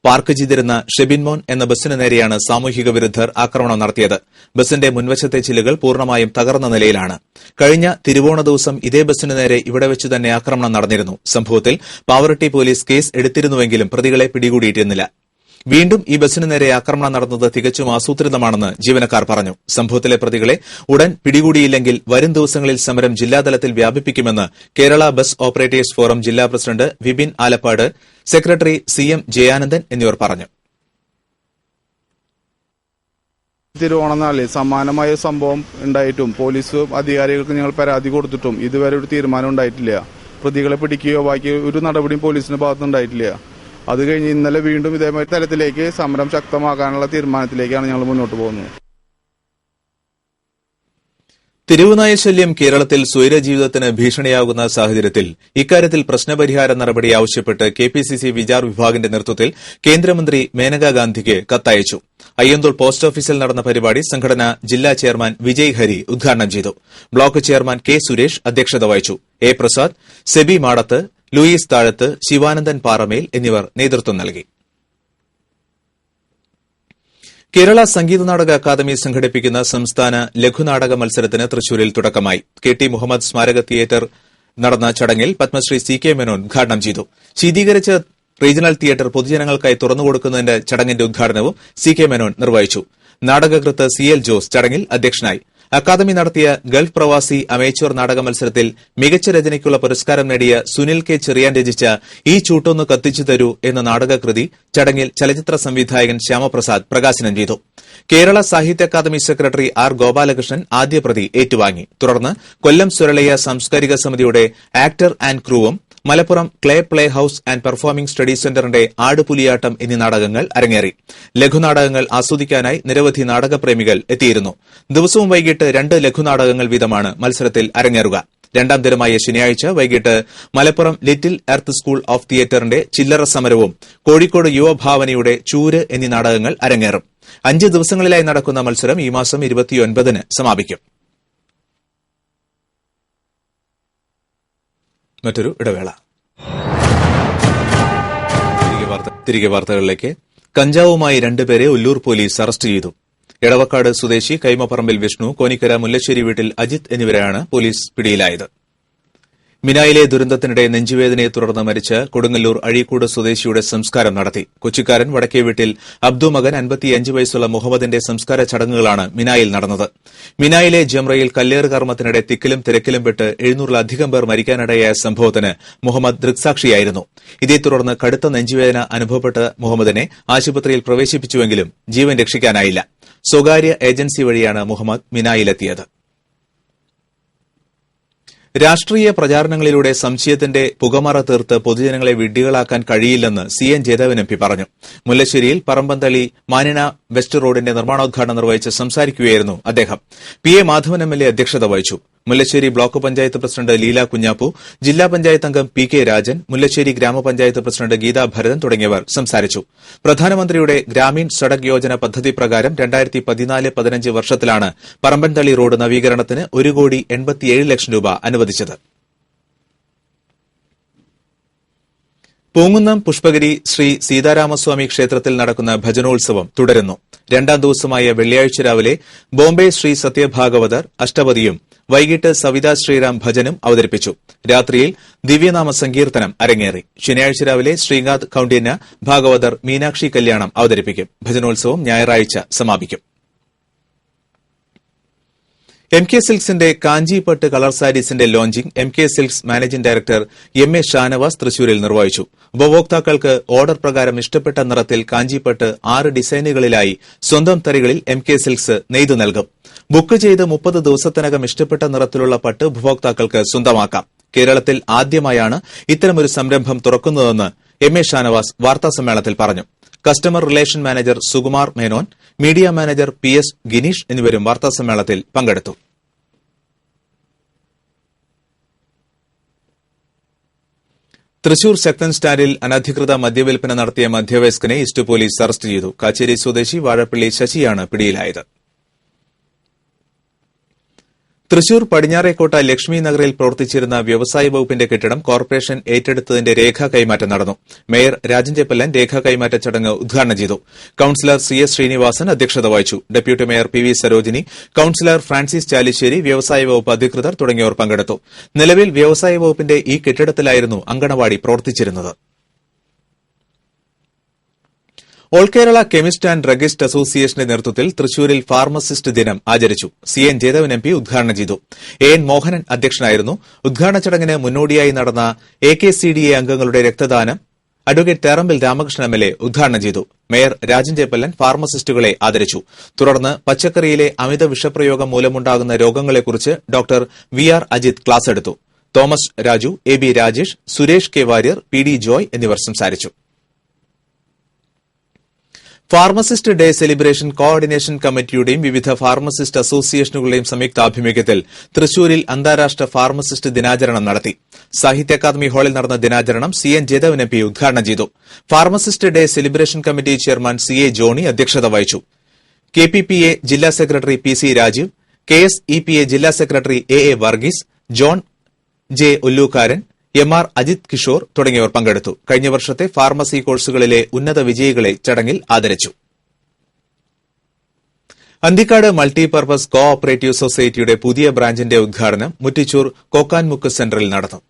പാർക്ക് ചെയ്തിരുന്ന ഷെബിൻമോൻ എന്ന ബസ്സിന് നേരെയാണ് സാമൂഹിക വിരുദ്ധർ ആക്രമണം നടത്തിയത്. ബസിന്റെ മുൻവശത്തെ ചില്ലുകൾ പൂർണമായും തകർന്ന നിലയിലാണ്. കഴിഞ്ഞ തിരുവോണ ദിവസം ഇതേ ബസ്സിന് നേരെ ഇവിടെ വെച്ച് തന്നെ ആക്രമണം നടന്നിരുന്നു. സംഭവത്തിൽ പാവറട്ടി പോലീസ് കേസ് എടുത്തിരുന്നുവെങ്കിലും പ്രതികളെ പിടികൂടിയിരുന്നില്ല വീണ്ടും ഈ ബസ്സിന് നേരെ ആക്രമണം നടന്നത് തികച്ചും ആസൂത്രിതമാണെന്ന് ജീവനക്കാർ പറഞ്ഞു. സംഭവത്തിലെ പ്രതികളെ ഉടൻ പിടികൂടിയില്ലെങ്കിൽ വരും ദിവസങ്ങളിൽ സമരം ജില്ലാതലത്തിൽ വ്യാപിപ്പിക്കുമെന്ന് കേരള ബസ് ഓപ്പറേറ്റേഴ്സ് ഫോറം ജില്ലാ president Vipin Alappad secretary C M Jayanandan എന്നിവർ പറഞ്ഞു. തിരുവോണനാളിൽ സമാനമായ സംഭവം ഉണ്ടായിട്ടും പോലീസും അധികാരികൾക്ക് ഞങ്ങൾ പരാതി കൊടുത്തിട്ടും ഇതുവരെ ഒരു തീരുമാനം ഉണ്ടായിട്ടില്ല. പ്രതികളെ പിടിക്കുകയോ ബാക്കി ഒരു നടപടിയും പോലീസിന്റെ ഭാഗത്തുനിന്ന് ഉണ്ടായിട്ടില്ല. അത് കഴിഞ്ഞ് ഇന്നലെ വീണ്ടും ഇതേമാതിരി തലത്തിലേക്ക് സമരം ശക്തമാക്കാനുള്ള തീരുമാനത്തിലേക്കാണ് ഞങ്ങൾ മുന്നോട്ട് പോകുന്നത്. തിരുവുനായ ശല്യം കേരളത്തിൽ സ്വൈരജീവിതത്തിന് ഭീഷണിയാകുന്ന സാഹചര്യത്തിൽ ഇക്കാര്യത്തിൽ പ്രശ്നപരിഹാര നടപടി ആവശ്യപ്പെട്ട് K P C C Vichar വിഭാഗിന്റെ നേതൃത്വത്തിൽ കേന്ദ്രമന്ത്രി മേനകാ ഗാന്ധിക്ക് കത്തയച്ചു. അയ്യന്തോൾ പോസ്റ്റ് ഓഫീസിൽ നടന്ന പരിപാടി സംഘടന ജില്ലാ ചെയർമാൻ വിജയ് ഹരി ഉദ്ഘാടനം ചെയ്തു. ബ്ലോക്ക് ചെയർമാൻ കെ സുരേഷ് അധ്യക്ഷത വഹിച്ചു. എ പ്രസാദ് സെബി മാടത്ത് ലൂയിസ് താഴത്ത് ശിവാനന്ദൻ പാറമേൽ എന്നിവർ നേതൃത്വം നൽകി. കേരള സംഗീത നാടക അക്കാദമി സംഘടിപ്പിക്കുന്ന സംസ്ഥാന ലഘുനാടക മത്സരത്തിന് തൃശൂരിൽ തുടക്കമായി. കെ ടി മുഹമ്മദ് സ്മാരക തിയേറ്റർ നടന്ന ചടങ്ങിൽ പത്മശ്രീ സി കെ മേനോൻ ഉദ്ഘാടനം ചെയ്തു. ശീതീകരിച്ച റീജിയണൽ തിയേറ്റർ പൊതുജനങ്ങൾക്കായി തുറന്നുകൊടുക്കുന്നതിന്റെ ചടങ്ങിന്റെ ഉദ്ഘാടനവും സി കെ മേനോൻ നിർവഹിച്ചു. നാടകകൃത്ത് സി എൽ ജോസ് ചടങ്ങിൽ അധ്യക്ഷനായി. അക്കാദമി നടത്തിയ ഗൾഫ് പ്രവാസി അമേച്വർ നാടക മത്സരത്തിൽ മികച്ച രചനയ്ക്കുള്ള പുരസ്കാരം നേടിയ സുനിൽ കെ. ചെറിയാൻ രചിച്ച ഈ ചൂട്ടൊന്ന് കത്തിച്ചു തരൂ എന്ന നാടകകൃതി ചടങ്ങിൽ ചലച്ചിത്ര സംവിധായകൻ ശ്യാമപ്രസാദ് പ്രകാശനം ചെയ്തു. Kerala Sahitya academy secretary R. Gopalakrishnan ആദ്യ പ്രതി ഏറ്റുവാങ്ങി. തുടർന്ന് കൊല്ലം സുരളയ സാംസ്കാരിക സമിതിയുടെ actor and ക്രൂവും Malappuram clay play house and performing study സെന്ററിന്റെ ആടുപുലിയാട്ടം എന്നീ നാടകങ്ങൾ അരങ്ങേറി. ലഘുനാടകങ്ങൾ ആസ്വദിക്കാനായി നിരവധി നാടകപ്രേമികൾ എത്തിയിരുന്നു. ദിവസവും വൈകിട്ട് രണ്ട് ലഘുനാടകങ്ങൾ വീതമാണ് മത്സരത്തിൽ അരങ്ങേറുക. രണ്ടാം ദിനമായ ശനിയാഴ്ച വൈകിട്ട് Malappuram little earth school of തിയേറ്ററിന്റെ ചില്ലറ സമരവും കോഴിക്കോട് യുവഭാവനയുടെ ചൂര് എന്നീ നാടകങ്ങൾ അരങ്ങേറും. അഞ്ച് ദിവസങ്ങളിലായി നടക്കുന്ന മത്സരം ഈ മാസം ഇരുപത്തിയൊൻപതിന് സമാപിക്കും. മറ്റൊരു ഇടവേള. തിരികെ വാർത്ത- തിരികെ വാർത്തകളിലേക്ക്. കഞ്ചാവുമായി രണ്ടുപേരെ ഉല്ലൂർ പോലീസ് അറസ്റ്റ് ചെയ്തു. എടവക്കാട് സ്വദേശി കൈമപ്പറമ്പിൽ വിഷ്ണു കോനിക്കര മുല്ലശ്ശേരി വീട്ടിൽ അജിത് എന്നിവരാണ് പോലീസ് പിടിയിലായത്. മിനായിലെ ദുരന്തത്തിനിടെ നെഞ്ചുവേദനയെ തുടർന്ന് മരിച്ച കൊടുങ്ങല്ലൂർ അഴീക്കോട് സ്വദേശിയുടെ സംസ്കാരം നടത്തി. കൊച്ചിക്കാരൻ വടക്കേ വീട്ടിൽ അബ്ദു മകൻ അൻപത്തിയഞ്ച് വയസ്സുള്ള മുഹമ്മദിന്റെ സംസ്കാര ചടങ്ങുകളാണ് മിനായിൽ നടന്നത്. മിനായിലെ ജംറയിൽ കല്ലേറ് കർമ്മത്തിനിടെ തിക്കിലും തിരക്കിലും പെട്ട് എഴുന്നൂറിലധികം പേർ മരിക്കാനിടയായ സംഭവത്തിന് മുഹമ്മദ് ദൃക്സാക്ഷിയായിരുന്നു. ഇതേ തുടർന്ന് കടുത്ത നെഞ്ചുവേദന അനുഭവപ്പെട്ട മുഹമ്മദിനെ ആശുപത്രിയിൽ പ്രവേശിപ്പിച്ചുവെങ്കിലും ജീവൻ രക്ഷിക്കാനായില്ല. സ്വകാര്യ ഏജൻസി വഴിയാണ് മുഹമ്മദ് മിനായിലെത്തിയത്. രാഷ്ട്രീയ പ്രചാരണങ്ങളിലൂടെ സംശയത്തിന്റെ പുകമറ തീർത്ത് പൊതുജനങ്ങളെ വിഡ്ഢികളാക്കാൻ കഴിയില്ലെന്ന് C N Jethavan M P പറഞ്ഞു. മുല്ലശ്ശേരിയിൽ പറമ്പന്തളി മാനിന വെസ്റ്റ് റോഡിന്റെ നിർമ്മാണോദ്ഘാടനം നിർവഹിച്ച് സംസാരിക്കുകയായിരുന്നു അദ്ദേഹം. P A Madhavan M L A അധ്യക്ഷത വഹിച്ചു. മുല്ലശ്ശേരി ബ്ലോക്ക് പഞ്ചായത്ത് പ്രസിഡന്റ് ലീല കുഞ്ഞാപ്പു ജില്ലാ പഞ്ചായത്ത് അംഗം പി കെ രാജൻ മുല്ലശ്ശേരി ഗ്രാമപഞ്ചായത്ത് പ്രസിഡന്റ് ഗീതാ ഭരതൻ തുടങ്ങിയവർ സംസാരിച്ചു. പ്രധാനമന്ത്രിയുടെ ഗ്രാമീൺ സഡക് യോജന പദ്ധതി പ്രകാരം രണ്ടായിരത്തി പതിനാല് പതിനഞ്ച് വർഷത്തിലാണ് പറമ്പൻതളി റോഡ് നവീകരണത്തിന് ഒരു കോടി എൺപത്തിയേഴ് ലക്ഷം രൂപ അനുവദിച്ചത്. പൂങ്ങുന്നം പുഷ്പഗിരി ശ്രീ സീതാരാമസ്വാമി ക്ഷേത്രത്തിൽ നടക്കുന്ന ഭജനോത്സവം തുടരുന്നു. രണ്ടാം ദിവസമായ വെള്ളിയാഴ്ച രാവിലെ ബോംബെ ശ്രീ സത്യഭാഗവതർ അഷ്ടപതിയും വൈകിട്ട് സവിതാ ശ്രീറാം ഭജനും അവതരിപ്പിച്ചു. രാത്രിയിൽ ദിവ്യനാമ സങ്കീർത്തനം അരങ്ങേറി. ശനിയാഴ്ച രാവിലെ ശ്രീകാന്ത് കൌണ്ഡിന്യ ഭാഗവതർ മീനാക്ഷി കല്യാണം അവതരിപ്പിക്കും. ഭജനോത്സവം ഞായറാഴ്ച സമാപിക്കും. എം കെ സിൽക്സിന്റെ Kanchipattu colour സാരീസിന്റെ launching M K silks managing director M A Shanavas തൃശൂരിൽ നിർവഹിച്ചു. ഉപഭോക്താക്കൾക്ക് ഓർഡർ പ്രകാരം ഇഷ്ടപ്പെട്ട നിറത്തിൽ കാഞ്ചിപ്പട്ട് ആറ് ഡിസൈനുകളിലായി സ്വന്തം തരികളിൽ എം കെ സിൽക്സ് നെയ്തു നൽകും. ബുക്ക് ചെയ്ത് മുപ്പത് ദിവസത്തിനകം ഇഷ്ടപ്പെട്ട നിറത്തിലുള്ള പട്ട് ഉപഭോക്താക്കൾക്ക് സ്വന്തമാക്കാം. കേരളത്തിൽ ആദ്യമായാണ് ഇത്തരമൊരു സംരംഭം തുറക്കുന്നതെന്ന് എം എ ഷാനവാസ് വാർത്താസമ്മേളനത്തിൽ പറഞ്ഞു. Customer relation manager Sukumar Menon media manager P S Gineesh എന്നിവരും വാർത്താസമ്മേളനത്തിൽ പങ്കെടുത്തു. തൃശൂർ ശക്തൻ സ്റ്റാൻഡിൽ അനധികൃത മദ്യവിൽപ്പന നടത്തിയ മധ്യവയസ്കനെ ഈസ്റ്റ് പോലീസ് അറസ്റ്റ് ചെയ്തു. കാച്ചേരി സ്വദേശി വാഴപ്പള്ളി ശശിയാണ് പിടിയിലായത്. തൃശൂർ പടിഞ്ഞാറേക്കോട്ട ലക്ഷ്മി നഗറിൽ പ്രവർത്തിച്ചിരുന്ന വ്യവസായ വകുപ്പിന്റെ കെട്ടിടം കോർപ്പറേഷൻ ഏറ്റെടുത്തതിന്റെ രേഖാ കൈമാറ്റം നടന്നു. മേയർ രാജൻ ചെപ്പല്ലൻ രേഖാ കൈമാറ്റ ചടങ്ങ് ഉദ്ഘാടനം ചെയ്തു. കൌൺസിലർ സി എസ് ശ്രീനിവാസൻ അധ്യക്ഷത വഹിച്ചു. Deputy mayor P V Sarojini councillor Francis Chalissery വ്യവസായ വകുപ്പ് അധികൃതർ തുടങ്ങിയവർ പങ്കെടുത്തു. നിലവിൽ വ്യവസായ വകുപ്പിന്റെ ഈ കെട്ടിടത്തിലായിരുന്നു അങ്കണവാടി പ്രവർത്തിച്ചിരുന്നത്. All Kerala chemist and druggist അസോസിയേഷന്റെ നേതൃത്വത്തിൽ തൃശൂരിൽ ഫാർമസിസ്റ്റ് ദിനം ആചരിച്ചു. C N Jethavan M P ഉദ്ഘാടനം ചെയ്തു. എ എൻ മോഹനൻ അധ്യക്ഷനായിരുന്നു. ഉദ്ഘാടന ചടങ്ങിന് മുന്നോടിയായി നടന്ന A K C D A അംഗങ്ങളുടെ രക്തദാനം advocate Therambil Ramakrishnan M L A ഉദ്ഘാടനം ചെയ്തു. മേയർ രാജൻ ജയപ്പല്ലൻ ഫാർമസിസ്റ്റുകളെ ആദരിച്ചു. തുടർന്ന് പച്ചക്കറിയിലെ അമിത വിഷപ്രയോഗം മൂലമുണ്ടാകുന്ന രോഗങ്ങളെക്കുറിച്ച് doctor V R Ajith class എടുത്തു. Thomas Raju A B Rajesh Suresh K Warrier P D Joy എന്നിവർ സംസാരിച്ചു. ഫാർമസിസ്റ്റ് ഡേ സെലിബ്രേഷൻ കോർഡിനേഷൻ കമ്മിറ്റിയുടെയും വിവിധ ഫാർമസിസ്റ്റ് അസോസിയേഷനുകളുടെയും സംയുക്താഭിമുഖ്യത്തിൽ തൃശൂരിൽ അന്താരാഷ്ട്ര ഫാർമസിസ്റ്റ് ദിനാചരണം നടത്തി. സാഹിത്യ അക്കാദമി ഹാളിൽ നടന്ന ദിനാചരണം C N Jethavan M P ഉദ്ഘാടനം ചെയ്തു. Pharmacist day celebration committee chairman C A Johnny അധ്യക്ഷത വഹിച്ചു. കെ പി പി എ ജില്ലാ secretary P C Rajeev K S E P A ജില്ലാ secretary A A Varghese John J Ollukkaran M R Ajith Kishore തുടങ്ങിയവർ പങ്കെടുത്തു. കഴിഞ്ഞ വർഷത്തെ pharmacy കോഴ്സുകളിലെ ഉന്നത വിജയികളെ ചടങ്ങിൽ ആദരിച്ചു. അന്തിക്കാട് മൾട്ടിപർപ്പസ് കോ ഓപ്പറേറ്റീവ് സൊസൈറ്റിയുടെ പുതിയ ബ്രാഞ്ചിന്റെ ഉദ്ഘാടനം മുറ്റിച്ചൂർ കോക്കാൻമുക്ക് സെന്ററിൽ നടന്നു.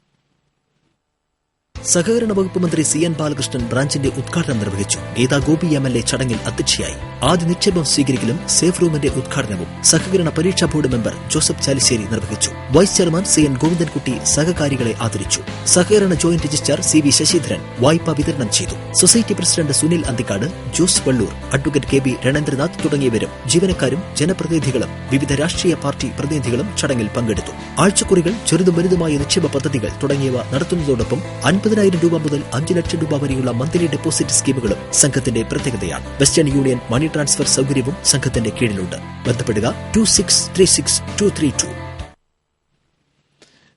സഹകരണ വകുപ്പ് മന്ത്രി സി എൻ ബാലകൃഷ്ണൻ ബ്രാഞ്ചിന്റെ ഉദ്ഘാടനം നിർവഹിച്ചു. Geetha Gopi M L A ചടങ്ങിൽ അധ്യക്ഷയായി. ആദ്യ നിക്ഷേപം സ്വീകരിക്കലും സേഫ് റൂമിന്റെ ഉദ്ഘാടനവും സഹകരണ പരീക്ഷാ ബോർഡ് മെമ്പർ ജോസഫ് ചാലിശ്ശേരി നിർവഹിച്ചു. Vice chairman C N Govindankutty സഹകാരികളെ ആദരിച്ചു. സഹകരണ joint registrar C V Sasidharan വായ്പ വിതരണം ചെയ്തു. Society president Sunil Anthikkad Jose Valloor advocate K B Ranendranath തുടങ്ങിയവരും ജീവനക്കാരും ജനപ്രതിനിധികളും വിവിധ രാഷ്ട്രീയ പാർട്ടി പ്രതിനിധികളും ചടങ്ങിൽ പങ്കെടുത്തു. ആഴ്ചക്കുറികൾ ചെറുതും വലുതുമായ നിക്ഷേപ പദ്ധതികൾ തുടങ്ങിയവ നടത്തുന്നതോടൊപ്പം അൻപതിനായിരം രൂപ മുതൽ അഞ്ച് ലക്ഷം രൂപ വരെയുള്ള മന്ത്ലി ഡെപ്പോസിറ്റ് സ്കീമുകളും സംഘത്തിന്റെ പ്രത്യേകതയാണ്. വെസ്റ്റേൺ യൂണിയൻ മണി ട്രാൻസ്ഫർ സൗകര്യവും സംഘത്തിന്റെ കീഴിലുണ്ട്. ബന്ധപ്പെടുക two six three six two three two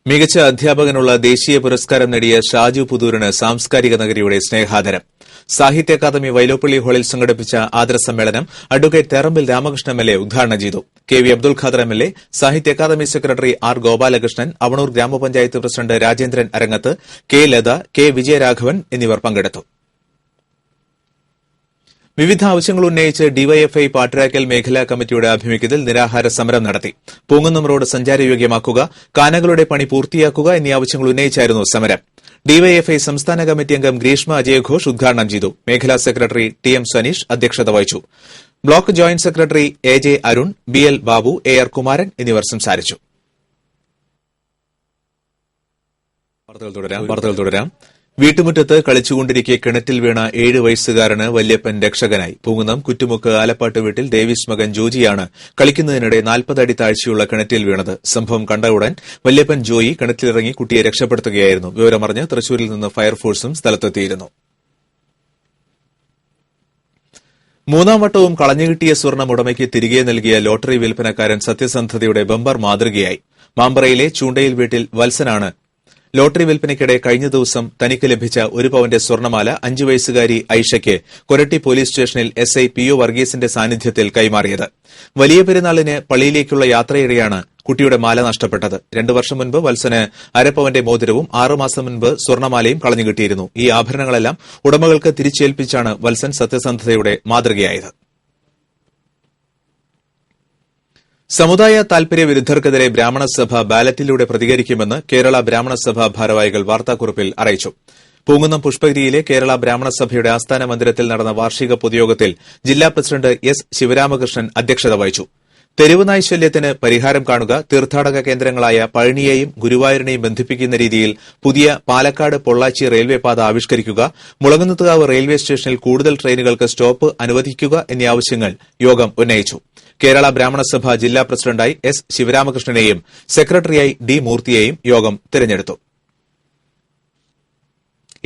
മികച്ച അധ്യാപകനുള്ള ദേശീയ പുരസ്കാരം നേടിയ ഷാജു പുതൂരിന് സാംസ്കാരിക നഗരിയുടെ സ്നേഹാദരം. സാഹിത്യ അക്കാദമി വൈലോപ്പള്ളി ഹാളിൽ സംഘടിപ്പിച്ച ആദരസമ്മേളനം അഡ്വക്കേറ്റ് തേറമ്പിൽ എം എൽ ഉദ്ഘാടനം ചെയ്തു. K V Abdul Khader M L A സാഹിത്യ academy secretary R Gopalakrishnan Avanoor ഗ്രാമപഞ്ചായത്ത് president Rajendran Arangath K Latha K Vijayaraghavan എന്നിവർ പങ്കെടുത്തു. വിവിധ ആവശ്യങ്ങൾ ഉന്നയിച്ച് ഡിവൈഎഫ്ഐ പാട്ടിരാക്കൽ മേഖലാ കമ്മിറ്റിയുടെ ആഭിമുഖ്യത്തിൽ നിരാഹാര സമരം നടത്തി. പൂങ്ങുന്നം റോഡ് സഞ്ചാരയോഗ്യമാക്കുക കാനകളുടെ പണി പൂർത്തിയാക്കുക എന്നീ ആവശ്യങ്ങൾ ഉന്നയിച്ചായിരുന്നു സമരം. ഡിവൈഎഫ്ഐ സംസ്ഥാന കമ്മിറ്റി അംഗം ഗ്രീഷ്മ അജയഘോഷ് ഉദ്ഘാടനം ചെയ്തു. മേഖലാ സെക്രട്ടറി ടി എം സനീഷ് അധ്യക്ഷത വഹിച്ചു. Block joint secretary A J Arun B L Babu A R Kumaran എന്നിവർ സംസാരിച്ചു. വീട്ടുമുറ്റത്ത് കളിച്ചുകൊണ്ടിരിക്കെ കിണറ്റിൽ വീണ ഏഴ് വയസ്സുകാരന് വല്യപ്പൻ രക്ഷകനായി. പൂങ്കുന്നം കുറ്റുമുക്ക് ആലപ്പാട്ട് വീട്ടിൽ ഡേവിസ് മകൻ ജോജിയാണ് കളിക്കുന്നതിനിടെ നാൽപ്പത് അടി താഴ്ചയുള്ള കിണറ്റിൽ വീണത്. സംഭവം കണ്ട ഉടൻ വല്യപ്പൻ ജോയി കിണറ്റിലിറങ്ങി കുട്ടിയെ രക്ഷപ്പെടുത്തുകയായിരുന്നു. വിവരമറിഞ്ഞ് തൃശൂരിൽ നിന്ന് ഫയർഫോഴ്സും സ്ഥലത്തെത്തിയിരുന്നു. മൂന്നാം വട്ടവും കളഞ്ഞുകിട്ടിയ സ്വർണം ഉടമയ്ക്ക് തിരികെ നൽകിയ ലോട്ടറി വിൽപ്പനക്കാരൻ സത്യസന്ധതയുടെ ബമ്പർ മാതൃകയായി. മാമ്പറയിലെ ചൂണ്ടയിൽ വീട്ടിൽ വത്സനാണ്. ലോട്ടറി വിൽപ്പനയ്ക്കിടെ കഴിഞ്ഞ ദിവസം തനിക്ക് ലഭിച്ച ഒരു പവന്റെ സ്വർണമാല അഞ്ചു വയസ്സുകാരി ഐഷയ്ക്ക് കൊരട്ടി പോലീസ് സ്റ്റേഷനിൽ എസ്ഐ പി ഒ വർഗീസിന്റെ സാന്നിധ്യത്തിൽ കൈമാറിയത്. വലിയ പെരുന്നാളിന് പള്ളിയിലേക്കുള്ള യാത്രയിടെയാണ് കുട്ടിയുടെ മാല നഷ്ടപ്പെട്ടത്. രണ്ടു വർഷം മുൻപ് വത്സന് അരപ്പവന്റെ മോതിരവും ആറുമാസം മുൻപ് സ്വർണമാലയും കളഞ്ഞു കിട്ടിയിരുന്നു. ഈ ആഭരണങ്ങളെല്ലാം ഉടമകൾക്ക് തിരിച്ചേൽപ്പിച്ചാണ് വത്സൻ സത്യസന്ധതയുടെ മാതൃകയായത്. സമുദായ താൽപര്യ വിരുദ്ധർക്കെതിരെ ബ്രാഹ്മണ സഭ ബാലറ്റിലൂടെ പ്രതികരിക്കുമെന്ന് കേരള ബ്രാഹ്മണ സഭ ഭാരവാഹികൾ വാർത്താക്കുറിപ്പിൽ അറിയിച്ചു. പൂങ്കുന്നം പുഷ്പഗിരിയിലെ കേരള ബ്രാഹ്മണ സഭയുടെ ആസ്ഥാന മന്ദിരത്തിൽ നടന്ന വാർഷിക പൊതുയോഗത്തിൽ ജില്ലാ പ്രസിഡന്റ് എസ് ശിവരാമകൃഷ്ണൻ അധ്യക്ഷത വഹിച്ചു. തെരുവ് നൈശല്യത്തിന് പരിഹാരം കാണുക തീർത്ഥാടക കേന്ദ്രങ്ങളായ പഴനിയെയും ഗുരുവായൂരിനെയും ബന്ധിപ്പിക്കുന്ന രീതിയിൽ പുതിയ പാലക്കാട് പൊള്ളാച്ചി റെയിൽവേ പാത ആവിഷ്കരിക്കുക മുളകുന്നത്തുകാവ് റെയിൽവേ സ്റ്റേഷനിൽ കൂടുതൽ ട്രെയിനുകൾക്ക് സ്റ്റോപ്പ് അനുവദിക്കുക എന്നീ ആവശ്യങ്ങൾ യോഗം ഉന്നയിച്ചു. കേരള ബ്രാഹ്മണ സഭ ജില്ലാ പ്രസിഡന്റായി എസ് ശിവരാമകൃഷ്ണനെയും സെക്രട്ടറിയായി ഡി മൂർത്തിയെയും യോഗം തെരഞ്ഞെടുത്തു.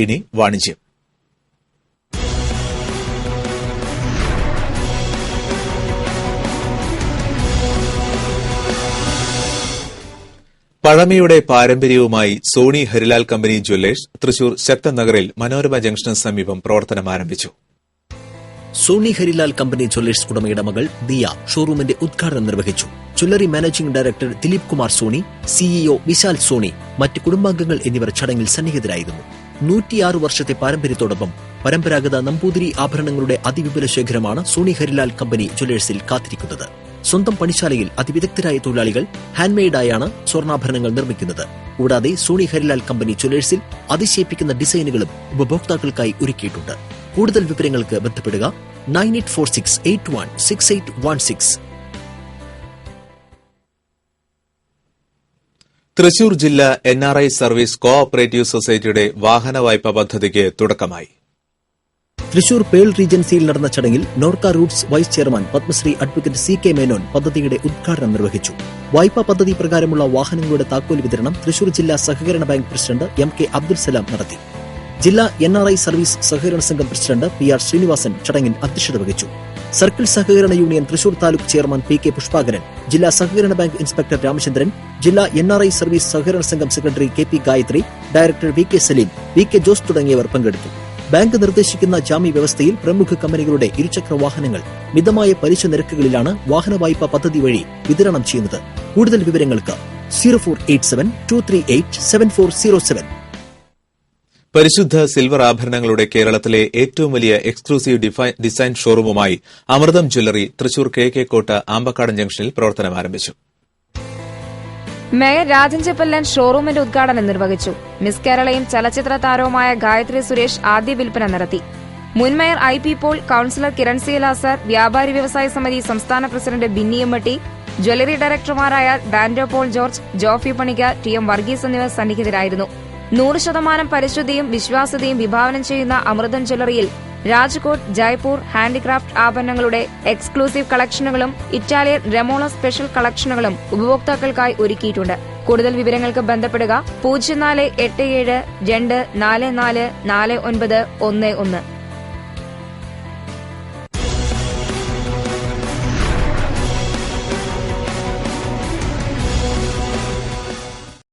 ഇനി വാണിജ്യം. പഴമയുടെ പാരമ്പര്യവുമായി സോണി ഹരിലാൽ കമ്പനി ജ്വല്ലേഴ്സ് തൃശൂർ ശക്തൻ നഗറിൽ മനോരമ ജംഗ്ഷന് സമീപം പ്രവർത്തനം ആരംഭിച്ചു. സോണി ഹരിലാൽ കമ്പനി ജ്വല്ലേഴ്സ് ഉടമയുടെ മകൾ ദിയ ഷോറൂമിന്റെ ഉദ്ഘാടനം നിർവഹിച്ചു. Jewellery managing director Dileep Kumar Soni CEO Vishal Soni മറ്റ് കുടുംബാംഗങ്ങൾ എന്നിവർ ചടങ്ങിൽ സന്നിഹിതരായിരുന്നു. നൂറ്റിയാറ് വർഷത്തെ പാരമ്പര്യത്തോടൊപ്പം പരമ്പരാഗത നമ്പൂതിരി ആഭരണങ്ങളുടെ അതിവിപുല ശേഖരമാണ് സോണി ഹരിലാൽ കമ്പനി ജ്വല്ലേഴ്സിൽ കാത്തിരിക്കുന്നത്. സ്വന്തം പണിശാലയിൽ അതിവിദഗ്ധരായ തൊഴിലാളികൾ ഹാൻഡ്മെയ്ഡായാണ് സ്വർണാഭരണങ്ങൾ നിർമ്മിക്കുന്നത്. കൂടാതെ സോണി ഹരിലാൽ കമ്പനി ജ്വല്ലേഴ്സിൽ അതിശയിപ്പിക്കുന്ന ഡിസൈനുകളും ഉപഭോക്താക്കൾക്കായി ഒരുക്കിയിട്ടുണ്ട്. കൂടുതൽ വിവരങ്ങൾക്ക് ബന്ധപ്പെടുക nine eight four six eight one six eight one six. Thrissur ജില്ലാ N R I service cooperative സൊസൈറ്റിയുടെ വാഹന വായ്പാ പദ്ധതിക്ക് തുടക്കമായി. തൃശൂർ പേൾ റീജൻസിയിൽ നടന്ന ചടങ്ങിൽ Norka roots vice chairman Padmashri advocate C K Menon പദ്ധതിയുടെ ഉദ്ഘാടനം നിർവഹിച്ചു. വായ്പാ പദ്ധതി പ്രകാരമുള്ള വാഹനങ്ങളുടെ താക്കോൽ വിതരണം തൃശൂർ ജില്ലാ സഹകരണ bank president M K Abdul Salam നടത്തി. ജില്ലാ എൻ ആർ ഐ സർവീസ് സഹകരണ സംഘം പ്രസിഡന്റ് പി ആർ ശ്രീനിവാസൻ ചടങ്ങിൽ അധ്യക്ഷത വഹിച്ചു. സർക്കിൾ സഹകരണ union Thrissur taluk chairman P K Pushpakaran ജില്ലാ സഹകരണ ബാങ്ക് ഇൻസ്പെക്ടർ രാമചന്ദ്രൻ ജില്ലാ എൻ ആർ ഐ സർവീസ് സഹകരണ സംഘം secretary K P Gayathri director V K Salim V K Jose തുടങ്ങിയവർ പങ്കെടുത്തു. ബാങ്ക് നിർദ്ദേശിക്കുന്ന ജാമ്യ വ്യവസ്ഥയിൽ പ്രമുഖ കമ്പനികളുടെ ഇരുചക്ര വാഹനങ്ങൾ മിതമായ പലിശ നിരക്കുകളിലാണ് വാഹന വായ്പാ പദ്ധതി വഴി വിതരണം ചെയ്യുന്നത്. കൂടുതൽ വിവരങ്ങൾക്ക് zero four eight seven two three eight seven four zero seven. പരിശുദ്ധ സിൽവർ ആഭരണങ്ങളുടെ കേരളത്തിലെ ഏറ്റവും വലിയ exclusive design ഷോറൂമുമായി Amritham jewellery Thrissur K K Kotta Ambakkadan ജംഗ്ഷനിൽ പ്രവർത്തനം ആരംഭിച്ചു മേയർ രാജൻ ചെപ്പല്ലൻ ഷോറൂമിന്റെ ഉദ്ഘാടനം നിർവഹിച്ചു. മിസ് കേരളയും ചലച്ചിത്ര താരവുമായ ഗായത്രി സുരേഷ് ആദ്യ വിൽപ്പന നടത്തി. മുൻ mayor I P Paul councillor Kiran C Lazar വ്യാപാരി വ്യവസായ സമിതി സംസ്ഥാന പ്രസിഡന്റ് ബിന്നിയമ്മട്ടി ജ്വല്ലറി ഡയറക്ടർമാരായ ഡാൻഡോ പോൾ ജോർജ് ജോഫി പണിക ടി എം വർഗീസ് എന്നിവർ സന്നിഹിതരായിരുന്നു. നൂറ് ശതമാനം പരിശുദ്ധിയും വിശ്വാസ്യതയും വിഭാവനം ചെയ്യുന്ന അമൃതം ജ്വല്ലറിയിൽ രാജ്കോട്ട് ജയ്പൂർ ഹാൻഡിക്രാഫ്റ്റ് ആഭരണങ്ങളുടെ എക്സ്ക്ലൂസീവ് കളക്ഷനുകളും ഇറ്റാലിയൻ റെമോള സ്പെഷ്യൽ കളക്ഷനുകളും ഉപഭോക്താക്കൾക്കായി ഒരുക്കിയിട്ടുണ്ട്. കൂടുതൽ വിവരങ്ങൾക്ക് ബന്ധപ്പെടുക പൂജ്യം നാല് എട്ട് ഏഴ് രണ്ട് നാല് നാല് നാല് ഒൻപത് ഒന്ന് ഒന്ന്.